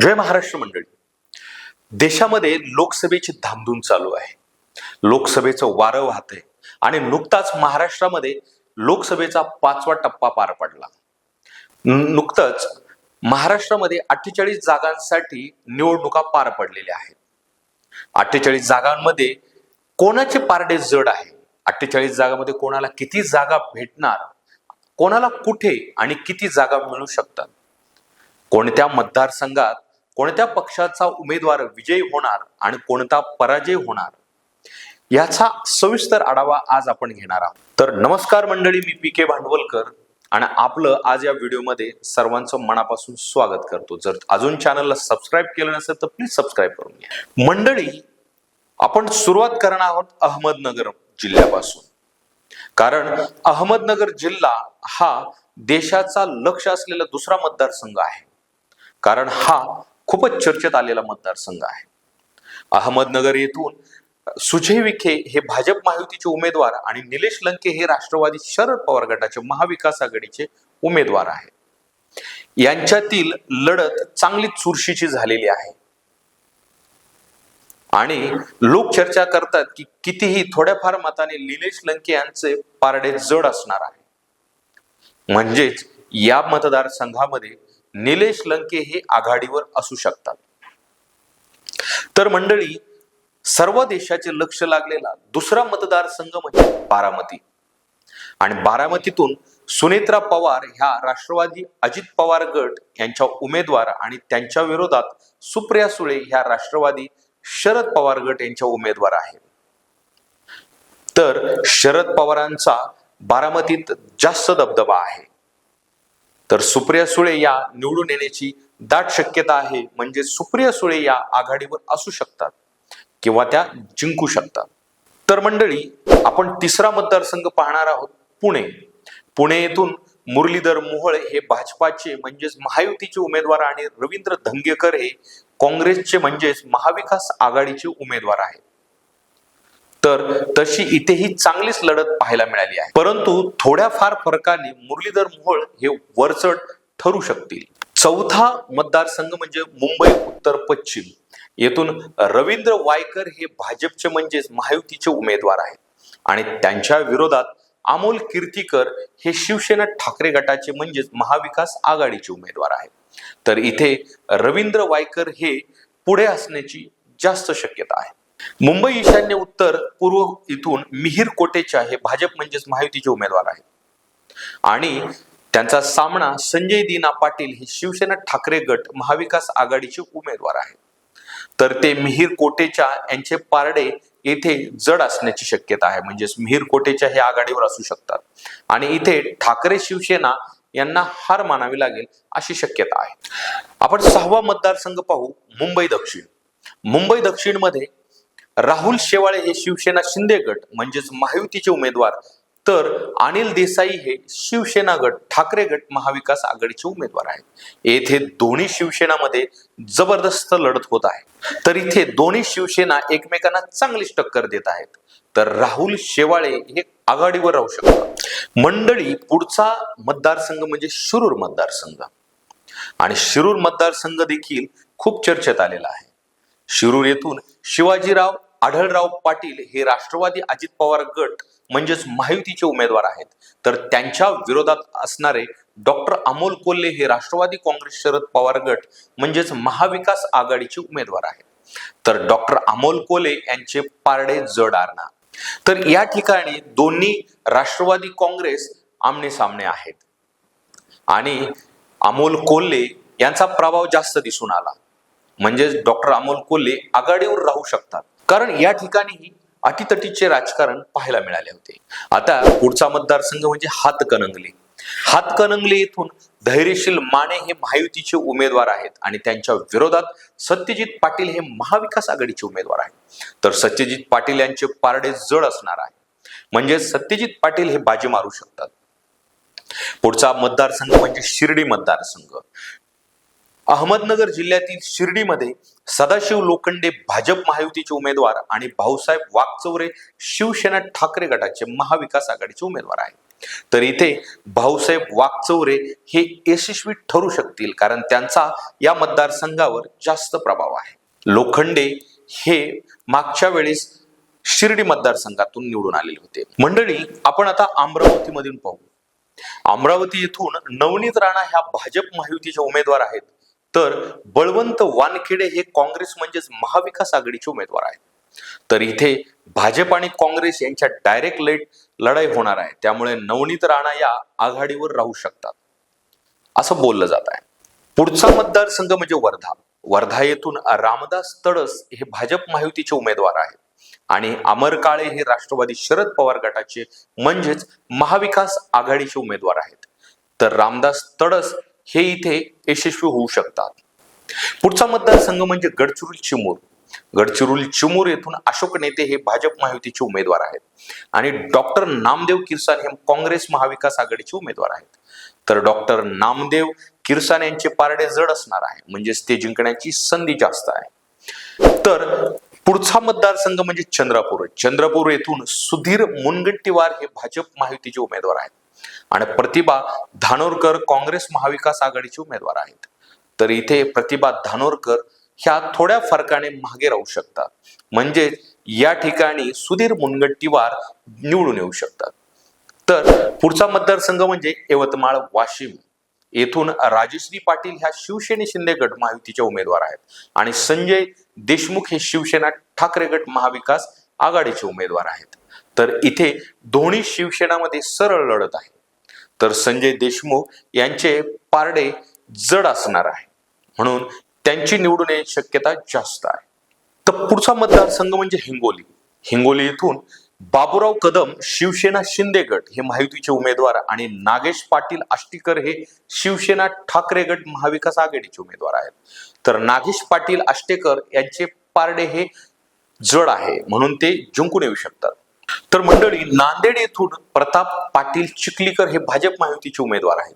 जय महाराष्ट्र मंडळी. देशामध्ये लोकसभेची धामधूम चालू आहे. लोकसभेचं वारं वाहतंय आणि नुकताच महाराष्ट्रामध्ये लोकसभेचा पाचवा टप्पा पार पडला. नुकतंच महाराष्ट्रामध्ये अठ्ठेचाळीस जागांसाठी निवडणुका पार पडलेल्या आहेत. अठ्ठेचाळीस जागांमध्ये कोणाचे पारडे जड आहे? अठ्ठेचाळीस जागामध्ये कोणाला किती जागा भेटणार? कोणाला कुठे आणि किती जागा मिळू शकतात? कोणत्या मतदारसंघात कोणत्या पक्षाचा उमेदवार विजयी होणार आणि कोणता पराजय होणार? याचा सविस्तर आढावा आज आपण घेणार आहोत. तर नमस्कार मंडळी मी पी के भांडवलकर आणि आपलं आज या व्हिडिओमध्ये सर्वांचं मनापासून स्वागत करतो. जर अजून चॅनलला सबस्क्राईब केलं नसेल तर प्लीज सबस्क्राईब करून घ्या. मंडळी आपण सुरुवात करणार आहोत अहमदनगर जिल्ह्यापासून. कारण अहमदनगर जिल्हा हा देशाचा लक्ष असलेला दुसरा मतदारसंघ आहे. कारण हा खूपच चर्चेत आलेला मतदारसंघ आहे. अहमदनगर येथून सुजय विखे हे भाजप महायुतीचे उमेदवार आणि निलेश लंके हे राष्ट्रवादी शरद पवार गटाचे महाविकास आघाडीचे उमेदवार आहेत. यांच्यातील लढत चांगली चुरशीची झालेली आहे. आणि लोक चर्चा करतात की कितीही थोड्याफार मताने निलेश लंके यांचे पारडे जड असणार आहे. म्हणजेच या मतदारसंघामध्ये निलेश लंके हे आघाडीवर असू शकतात. तर मंडळी सर्व देशाचे लक्ष लागलेला दुसरा मतदारसंघ म्हणजे बारामती. आणि बारामतीतून सुनेत्रा पवार ह्या राष्ट्रवादी अजित पवार गट यांच्या उमेदवार आणि त्यांच्या विरोधात सुप्रिया सुळे ह्या राष्ट्रवादी शरद पवार गट यांच्या उमेदवार आहेत. तर शरद पवारांचा बारामतीत जास्त दबदबा आहे. तर सुप्रिया सुळे या निवडून येण्याची दाट शक्यता आहे. म्हणजे सुप्रिया सुळे या आघाडीवर असू शकतात किंवा त्या जिंकू शकतात. तर मंडळी आपण तिसरा मतदारसंघ पाहणार आहोत पुणे. पुणे येथून मुरलीधर मोहोळ हे भाजपाचे म्हणजेच महायुतीचे उमेदवार आणि रवींद्र धंगेकर हे काँग्रेसचे म्हणजेच महाविकास आघाडीचे उमेदवार आहेत. तर तशी इथेही चांगलीच लढत पाहायला मिळाली आहे. परंतु थोड्याफार फरकाने मुरलीधर मोहोळ हे वरचढ ठरू शकतील. चौथा मतदारसंघ म्हणजे मुंबई उत्तर पश्चिम. येथून रवींद्र वायकर हे भाजपचे म्हणजेच महायुतीचे उमेदवार आहेत. आणि त्यांच्या विरोधात अमोल कीर्तीकर हे शिवसेना ठाकरे गटाचे म्हणजेच महाविकास आघाडीचे उमेदवार आहेत. तर इथे रवींद्र वायकर हे पुढे असण्याची जास्त शक्यता आहे. मुंबई ईशान्य उत्तर पूर्व इथून मिहीर कोटेचे हे भाजप म्हणजेच महायुतीचे उमेदवार आहेत आणि त्यांचा सामना संजय दिना पाटील हे शिवसेना ठाकरे गट महाविकास आघाडीचे उमेदवार आहेत. तर ते मिहीर कोटेच्या यांचे पारडे येथे जड असण्याची शक्यता आहे. म्हणजेच मिहीर कोटेच्या हे आघाडीवर असू शकतात. आणि इथे ठाकरे शिवसेना यांना हार मानावी लागेल अशी शक्यता आहे. आपण सहावा मतदारसंघ पाहू. मुंबई दक्षिण. मुंबई दक्षिणमध्ये राहुल शेवाळे हे शिवसेना शिंदे गट म्हणजेच महायुतीचे उमेदवार. तर अनिल देसाई हे शिवसेना गट ठाकरे गट महाविकास आघाडीचे उमेदवार आहेत. येथे दोन्ही शिवसेनामध्ये जबरदस्त लढत होत आहे. तर इथे दोन्ही शिवसेना एकमेकांना चांगलीच टक्कर देत आहेत. तर राहुल शेवाळे हे आघाडीवर राहू शकतात. मंडळी पुढचा मतदारसंघ म्हणजे शिरूर मतदारसंघ. आणि शिरूर मतदारसंघ देखील खूप चर्चेत आलेला आहे. शिरूर येथून शिवाजीराव आढळराव पाटील हे राष्ट्रवादी अजित पवार गट म्हणजेच महायुतीचे उमेदवार आहेत. तर त्यांच्या विरोधात असणारे डॉक्टर अमोल कोल्हे हे राष्ट्रवादी काँग्रेस शरद पवार गट म्हणजेच महाविकास आघाडीचे उमेदवार आहेत. तर डॉक्टर अमोल कोल्हे यांचे पारडे जड आणणार तर या ठिकाणी दोन्ही राष्ट्रवादी काँग्रेस आमने सामने आहेत. आणि अमोल कोल्हे यांचा प्रभाव जास्त दिसून आला. म्हणजेच डॉक्टर अमोल कोल्हे आघाडीवर राहू शकतात. कारण या ठिकाणीही अटीतटीचे राजकारण पाहायला मिळाले होते. आता पुढचा मतदारसंघ म्हणजे हातकणंगले. हातकणंगले येथून धैर्यशील माने हे महायुतीचे उमेदवार आहेत आणि त्यांच्या विरोधात सत्यजित पाटील हे महाविकास आघाडीचे उमेदवार आहेत. तर सत्यजित पाटील यांचे पारडे जड असणार आहे. म्हणजे सत्यजित पाटील हे बाजी मारू शकतात. पुढचा मतदारसंघ म्हणजे शिर्डी मतदारसंघ. अहमदनगर जिल्ह्यातील शिर्डीमध्ये सदाशिव लोखंडे भाजप महायुतीचे उमेदवार आणि भाऊसाहेब वाकचौरे शिवसेना ठाकरे गटाचे महाविकास आघाडीचे उमेदवार आहेत. तर इथे भाऊसाहेब वाकचौरे हे यशस्वी ठरू शकतील कारण त्यांचा या मतदारसंघावर जास्त प्रभाव आहे. लोखंडे हे मागच्या वेळेस शिर्डी मतदारसंघातून निवडून आलेले होते. मंडळी आपण आता अमरावतीमधून पाहू. अमरावती येथून नवनीत राणा ह्या भाजप महायुतीच्या उमेदवार आहेत. तर बळवंत वानखेडे हे काँग्रेस म्हणजेच महाविकास आघाडीचे उमेदवार आहेत. तर इथे भाजप आणि काँग्रेस यांच्या डायरेक्ट लेट लढाई होणार आहे. त्यामुळे नवनीत राणा या आघाडीवर राहू शकतात. असं बोललं जात आहे. पुढचा मतदारसंघ म्हणजे वर्धा. वर्धा येथून रामदास तडस हे भाजप महायुतीचे उमेदवार आहेत. आणि अमर काळे हे राष्ट्रवादी शरद पवार गटाचे म्हणजेच महाविकास आघाडीचे उमेदवार आहेत. तर रामदास तडस हे इथे यशस्वी होऊ शकतात. पुढचा मतदारसंघ म्हणजे गडचिरोली चिमूर. गडचिरोली चिमूर येथून अशोक नेते हे भाजप महायुतीचे उमेदवार आहेत. आणि डॉक्टर नामदेव किरसान हे काँग्रेस महाविकास आघाडीचे उमेदवार आहेत. तर डॉक्टर नामदेव किरसान यांचे पारडे जड असणार आहे. म्हणजेच ते जिंकण्याची संधी जास्त आहे. तर पुढचा मतदारसंघ म्हणजे चंद्रपूर. चंद्रपूर येथून सुधीर मुनगंटीवार हे भाजप महायुतीचे उमेदवार आहेत. आणि प्रतिभा धानोरकर काँग्रेस महाविकास आघाडीचे उमेदवार आहेत. तर इथे प्रतिभा धानोरकर ह्या थोड्या फरकाने मागे राहू शकतात. म्हणजे या ठिकाणी सुधीर मुनगंटीवार निवडून येऊ शकतात. तर पुढचा मतदारसंघ म्हणजे यवतमाळ वाशिम. येथून राजश्री पाटील ह्या शिवसेने शिंदे गट महायुतीचे उमेदवार आहेत. आणि संजय देशमुख हे शिवसेना ठाकरे गट महाविकास आघाडीचे उमेदवार आहेत. तर इथे दोन्ही शिवसेनामध्ये सरळ लढत आहे. तर संजय देशमुख यांचे पारडे जड असणार आहे. म्हणून त्यांची निवडून येण्याची शक्यता जास्त आहे. तर पुढचा मतदारसंघ म्हणजे हिंगोली. हिंगोली येथून बाबुराव कदम शिवसेना शिंदे गट हे महायुतीचे उमेदवार आणि नागेश पाटील आष्टीकर हे शिवसेना ठाकरे गट महाविकास आघाडीचे उमेदवार आहेत. तर नागेश पाटील आष्टेकर यांचे पारडे हे जड आहे. म्हणून ते जिंकून येऊ शकतात. तर मंडळी नांदेड येथून प्रताप पाटील चिखलीकर हे भाजप महायुतीचे उमेदवार आहेत.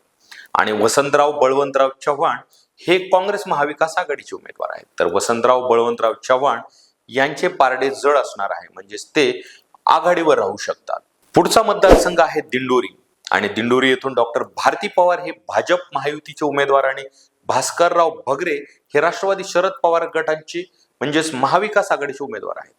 आणि वसंतराव बळवंतराव चव्हाण हे काँग्रेस महाविकास आघाडीचे उमेदवार आहेत. तर वसंतराव बळवंतराव चव्हाण यांचे पारडे जड असणार आहे. म्हणजेच ते आघाडीवर राहू शकतात. पुढचा मतदारसंघ आहे दिंडोरी. आणि दिंडोरी येथून डॉक्टर भारती पवार हे भाजप महायुतीचे उमेदवार आणि भास्करराव भगरे हे राष्ट्रवादी शरद पवार गटांचे म्हणजेच महाविकास आघाडीचे उमेदवार आहेत.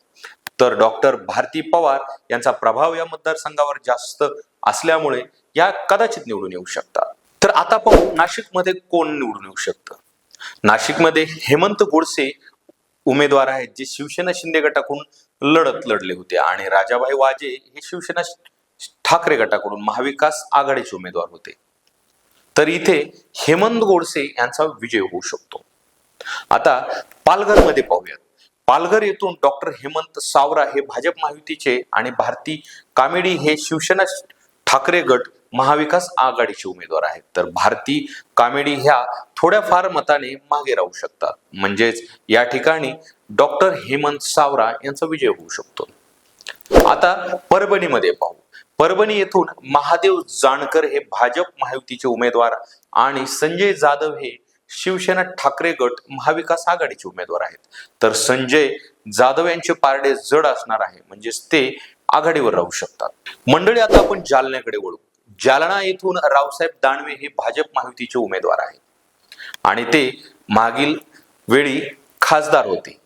तर डॉक्टर भारती पवार यांचा प्रभाव या मतदारसंघावर जास्त असल्यामुळे या कदाचित निवडून येऊ शकतात. तर आता पाहू नाशिकमध्ये कोण निवडून येऊ शकतं? नाशिकमध्ये हेमंत गोडसे उमेदवार आहेत जे शिवसेना शिंदे गटाकडून लढत लढले होते आणि राजाभाई वाजे हे शिवसेना ठाकरे गटाकडून महाविकास आघाडीचे उमेदवार होते. तर इथे हेमंत गोडसे यांचा विजय होऊ शकतो. आता पालघरमध्ये पाहूयात. पालघर येथून डॉक्टर हेमंत सावरा हे भाजप महायुतीचे आणि भारती कामेडी हे शिवसेना ठाकरे गट महाविकास आघाडीचे उमेदवार आहेत. तर भारती कामेडी ह्या थोड्याफार मताने मागे राहू शकतात. म्हणजेच या ठिकाणी डॉक्टर हेमंत सावरा यांचा विजय होऊ शकतो. आता परभणीमध्ये पाहू. परभणी येथून महादेव जानकर हे भाजप महायुतीचे उमेदवार आणि संजय जाधव हे शिवसेना ठाकरे गट महाविकास आघाडीचे उमेदवार आहेत. तर संजय जाधव यांचे पारडे जड असणार आहे म्हणजेच ते आघाडीवर राहू शकतात. मंडळी आता आपण जालन्याकडे वळू. जालना येथून रावसाहेब दानवे हे भाजप महायुतीचे उमेदवार आहेत. आणि ते मागील वेळी खासदार होते.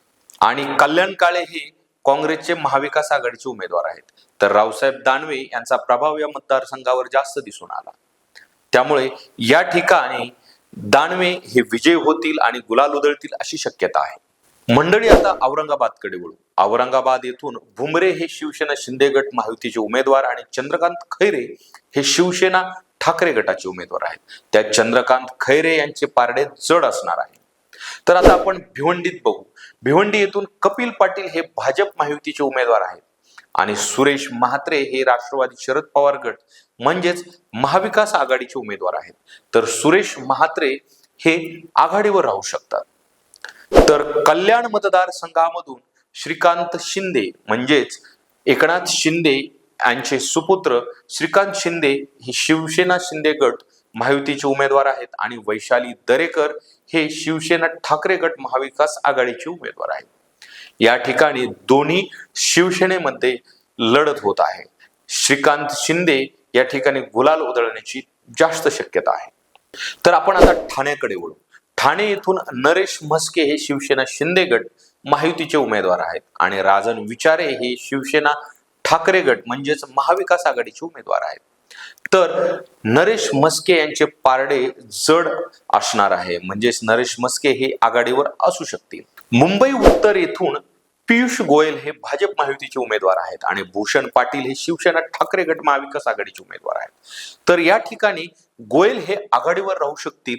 आणि कल्याण काळे हे काँग्रेसचे महाविकास आघाडीचे उमेदवार आहेत. तर रावसाहेब दानवे यांचा प्रभाव या मतदारसंघावर जास्त दिसून आला. त्यामुळे या ठिकाणी दानवे हे विजय होतील आणि गुलाल उधळतील अशी शक्यता आहे. मंडळी आता औरंगाबादकडे वळू. औरंगाबाद येथून भुमरे हे शिवसेना शिंदे गट महायुतीचे उमेदवार आणि चंद्रकांत खैरे हे शिवसेना ठाकरे गटाचे उमेदवार आहेत. त्या चंद्रकांत खैरे यांचे पारडे जड असणार आहे तर आता आपण भिवंडीत बघू. भिवंडी येथून कपिल पाटील हे भाजप महायुतीचे उमेदवार आहेत. आणि सुरेश म्हात्रे हे राष्ट्रवादी शरद पवार गट म्हणजेच महाविकास आघाडीचे उमेदवार आहेत. तर सुरेश म्हात्रे हे आघाडीवर राहू शकतात. तर कल्याण मतदारसंघामधून श्रीकांत शिंदे म्हणजेच एकनाथ शिंदे यांचे सुपुत्र श्रीकांत शिंदे हे शिवसेना शिंदे गट महायुतीचे उमेदवार आहेत. आणि वैशाली दरेकर हे शिवसेना ठाकरे गट महाविकास आघाडीचे उमेदवार आहेत. या ठिकाणी दोन्ही शिवसेनेमध्ये लढत होत आहे. श्रीकांत शिंदे या ठिकाणी गुलाल उधळण्याची जास्त शक्यता आहे. तर आपण आता ठाण्याकडे वळू. ठाणे येथून नरेश म्हस्के हे शिवसेना शिंदे गट महायुतीचे उमेदवार आहेत आणि राजन विचारे हे शिवसेना ठाकरे गट म्हणजेच महाविकास आघाडीचे उमेदवार आहेत. तर नरेश मस्के यांचे पारडे जड असणार आहे. म्हणजेच नरेश म्हस्के हे आघाडीवर असू शकतील. मुंबई उत्तर येथून पियुष गोयल हे भाजप महायुतीचे उमेदवार आहेत आणि भूषण पाटील हे शिवसेना ठाकरे गट महाविकास आघाडीचे उमेदवार आहेत. तर या ठिकाणी गोयल हे आघाडीवर राहू शकतील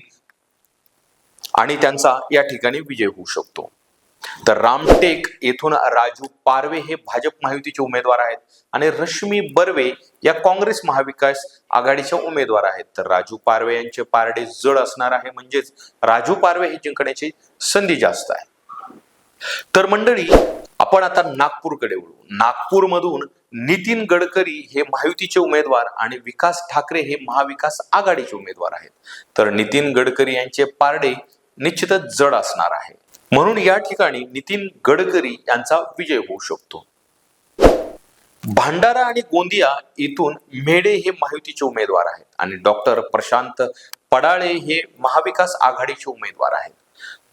आणि त्यांचा या ठिकाणी विजय होऊ शकतो. तर रामटेक येथून राजू पारवे हे भाजप महायुतीचे उमेदवार आहेत आणि रश्मी बर्वे या काँग्रेस महाविकास आघाडीच्या उमेदवार आहेत. तर राजू पारवे यांचे पारडे जड असणार आहे म्हणजेच राजू पारवे हे जिंकण्याची संधी जास्त आहे. तर मंडळी आपण आता नागपूरकडे वळू. नागपूरमधून नितीन गडकरी हे महायुतीचे उमेदवार आणि विकास ठाकरे हे महाविकास आघाडीचे उमेदवार आहेत. तर नितीन गडकरी यांचे पारडे निश्चितच जड असणार आहे. म्हणून या ठिकाणी नितीन गडकरी यांचा विजय होऊ शकतो. भांडारा आणि गोंदिया इथून मेडे हे महायुतीचे उमेदवार आहेत आणि डॉक्टर प्रशांत पडाळे हे महाविकास आघाडीचे उमेदवार आहेत.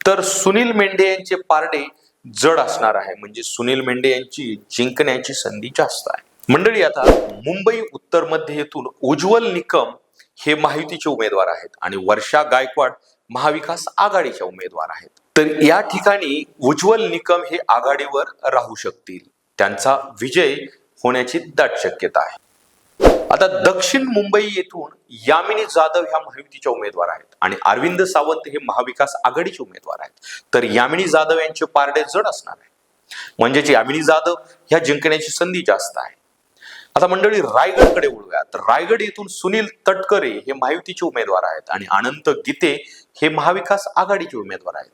तर सुनील मेंढे यांचे पारडे जड असणार आहे म्हणजे सुनील मेंढे यांची जिंकण्याची संधी जास्त आहे. मंडळी आता मुंबई उत्तर मध्य येथून उज्ज्वल निकम हे महायुतीचे उमेदवार आहेत आणि वर्षा गायकवाड महाविकास आघाडीच्या उमेदवार आहेत. तर या ठिकाणी उज्ज्वल निकम हे आघाडीवर राहू शकतील. त्यांचा विजय होण्याची दाट शक्यता आहे. आता दक्षिण मुंबई येथून यामिनी जाधव ह्या महायुतीच्या उमेदवार आहेत आणि अरविंद सावंत हे महाविकास आघाडीचे उमेदवार आहेत. तर यामिनी जाधव यांचे पारडे जड असणार आहे. म्हणजेच यामिनी जाधव ह्या जिंकण्याची संधी जास्त आहे. आता मंडळी रायगडकडे वळूयात तर रायगड येथून सुनील तटकरे हे महायुतीचे उमेदवार आहेत आणि अनंत गीते हे महाविकास आघाडीचे उमेदवार आहेत.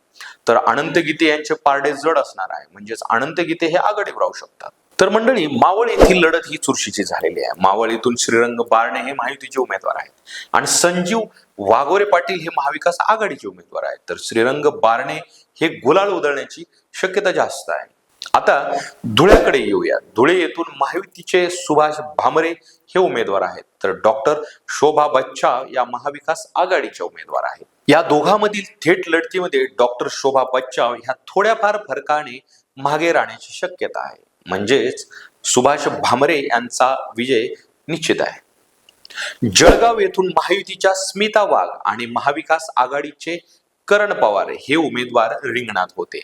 तर अनंत गीते यांचे पारडे जड असणार आहे. म्हणजेच अनंत गीते हे आघाडीवर राहू शकतात. तर मंडळी मावळ येथील लढत ही चुरशीची झालेली आहे. मावळ येथून श्रीरंग बारणे हे महायुतीचे उमेदवार आहेत. आणि संजीव वाघोरे पाटील हे महाविकास आघाडीचे उमेदवार आहेत. तर श्रीरंग बारणे हे गुलाल उधळण्याची शक्यता जास्त आहे. आता धुळ्याकडे येऊया. धुळे येथून महायुतीचे सुभाष भामरे हे उमेदवार आहेत. तर डॉक्टर शोभा बच्चा या महाविकास आघाडीच्या उमेदवार आहेत. या दोघांमधील थेट लढतीमध्ये डॉक्टर शोभा बच्चा ह्या थोड्याफार फरकाने मागे राहण्याची शक्यता आहे. म्हणजेच सुभाष भामरे यांचा विजय निश्चित आहे. जळगाव येथून महायुतीच्या स्मिता वाघ आणि महाविकास आघाडीचे करण पवार हे उमेदवार रिंगणात होते.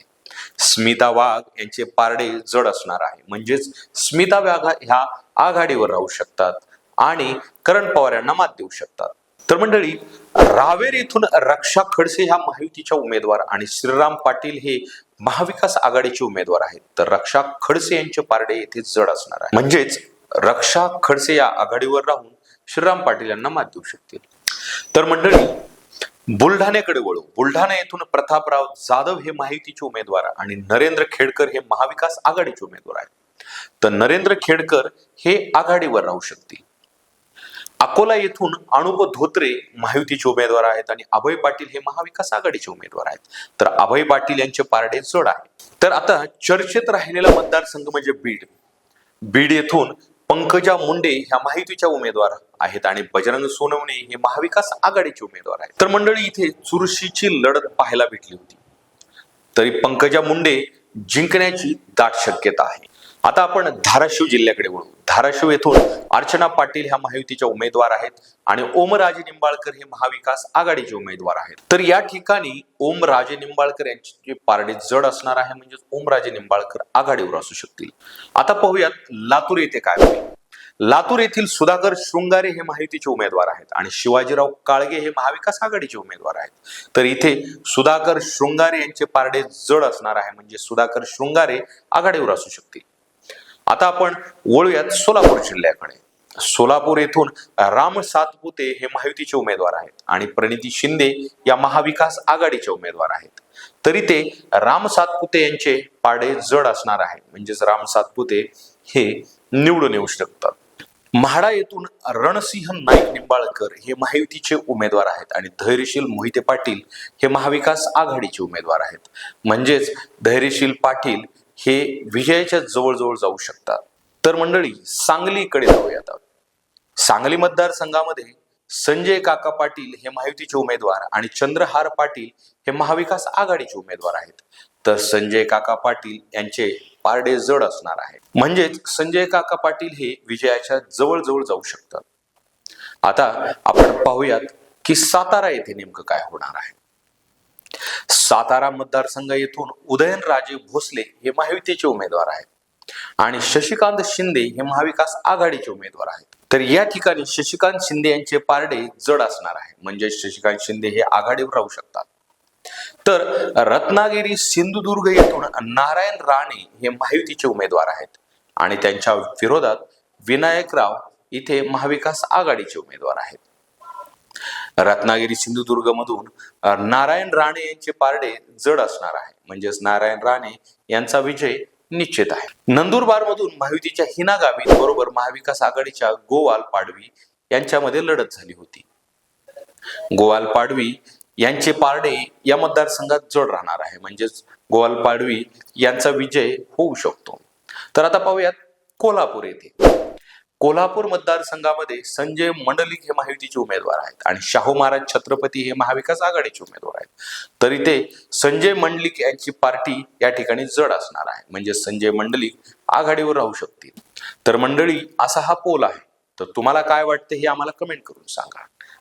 स्मिता वाघ यांचे पारडे जड असणार आहे. म्हणजेच स्मिता वाघ ह्या आघाडीवर राहू शकतात आणि करण पवार यांना मात देऊ शकतात. तर मंडळी रावेर येथून रक्षा खडसे ह्या महायुतीच्या उमेदवार आणि श्रीराम पाटील हे महाविकास आघाडीचे उमेदवार आहेत. तर रक्षा खडसे यांचे पारडे येथे जड असणार आहे म्हणजेच रक्षा खडसे या आघाडीवर राहून श्रीराम पाटील यांना मात देऊ शकतील. तर मंडळी बुलढाण्याकडे वळू. बुलढाणा येथून प्रतापराव जाधव हे माहितीचे उमेदवार आणि नरेंद्र खेडकर हे महाविकास आघाडीचे उमेदवार आहेत. तर नरेंद्र खेडकर हे आघाडीवर राहू शकतील. अकोला येथून अणुप धोत्रे महायुतीचे उमेदवार आहेत आणि अभय पाटील हे महाविकास आघाडीचे उमेदवार आहेत. तर अभय पाटील यांचे पारडे जड आहे तर आता चर्चेत राहिलेला मतदारसंघ म्हणजे बीड. बीड येथून पंकजा मुंडे ह्या माहितीच्या उमेदवार आहेत आणि बजरंग सोनवणे हे महाविकास आघाडीचे उमेदवार आहेत. तर मंडळी इथे चुरशीची लढत पाहायला भेटली होती. तरी पंकजा मुंडे जिंकण्याची दाट शक्यता आहे. आता आपण धाराशिव जिल्ह्याकडे वळू. धाराशिव येथून अर्चना पाटील ह्या महायुतीच्या उमेदवार आहेत आणि ओमराजे निंबाळकर हे महाविकास आघाडीचे उमेदवार आहेत. तर या ठिकाणी ओमराजे निंबाळकर यांचे पारडे जड असणार आहे म्हणजेच ओमराजे निंबाळकर आघाडीवर असू शकतील. आता पाहूयात लातूर येथे काय होईल. लातूर येथील सुधाकर शृंगारे हे महायुतीचे उमेदवार आहेत आणि शिवाजीराव काळगे हे महाविकास आघाडीचे उमेदवार आहेत. तर इथे सुधाकर शृंगारे यांचे पारडे जड असणार आहे म्हणजे सुधाकर शृंगारे आघाडीवर असू शकतील. आता आपण वळूयात सोलापूर जिल्ह्याकडे. सोलापूर येथून राम सातपुते हे महायुतीचे उमेदवार आहेत आणि प्रणिती शिंदे या महाविकास आघाडीचे उमेदवार आहेत. तरी ते राम सातपुते यांचे पाडे जड असणार आहे म्हणजेच राम सातपुते हे निवडून येऊ शकतात. म्हाडा येथून रणसिंह नाईक निंबाळकर हे महायुतीचे उमेदवार आहेत आणि धैर्यशील मोहिते पाटील हे महाविकास आघाडीचे उमेदवार आहेत. म्हणजेच धैर्यशील पाटील हे विजयाच्या जवळजवळ जाऊ शकतात. तर मंडळी सांगलीकडे जाऊयात सांगली मतदारसंघामध्ये संजय काका पाटील हे महायुतीचे उमेदवार आणि चंद्रहार पाटील हे महाविकास आघाडीचे उमेदवार आहेत. तर संजय काका पाटील यांचे पारडे जड असणार आहे म्हणजेच संजय काका पाटील हे विजयाच्या जवळजवळ जाऊ शकतात. आता आपण पाहूयात की सातारा येथे नेमकं काय होणार आहे. सातारा मतदारसंघ येथून उदयनराजे भोसले हे महायुतीचे उमेदवार आहेत. आणि शशिकांत शिंदे हे महाविकास आघाडीचे उमेदवार आहेत. तर या ठिकाणी शशिकांत शिंदे यांचे पारडे जड असणार आहे म्हणजे शशिकांत शिंदे हे आघाडीवर राहू शकतात. तर रत्नागिरी सिंधुदुर्ग येथून नारायण राणे हे महायुतीचे उमेदवार आहेत. आणि त्यांच्या विरोधात विनायकराव इथे महाविकास आघाडीचे उमेदवार आहेत. रत्नागिरी सिंधुदुर्ग मधून नारायण राणे यांचे पारडे जड असणार आहे. म्हणजेच नारायण राणे यांचा विजय निश्चित आहे. नंदुरबार मधून महायुतीच्या हिना गावित बरोबर महाविकास आघाडीच्या गोवाल पाडवी यांच्यामध्ये लढत झाली होती. गोवाल पाडवी यांचे पारडे या मतदारसंघात जड राहणार आहे. म्हणजेच गोवाल पाडवी यांचा विजय होऊ शकतो. तर आता पाहूयात कोल्हापूर येथे. कोल्हापूर मतदारसंघामध्ये संजय मंडलिक हे महायुतीचे उमेदवार आहेत आणि शाहू महाराज छत्रपती हे महाविकास आघाडीचे उमेदवार आहेत. तर इथे संजय मंडलिक यांची पार्टी या ठिकाणी जड असणार आहे. म्हणजे संजय मंडलिक आघाडीवर राहू शकतील. तर मंडळी असा हा पोल आहे. तर तुम्हाला काय वाटतं हे आम्हाला कमेंट करून सांगा.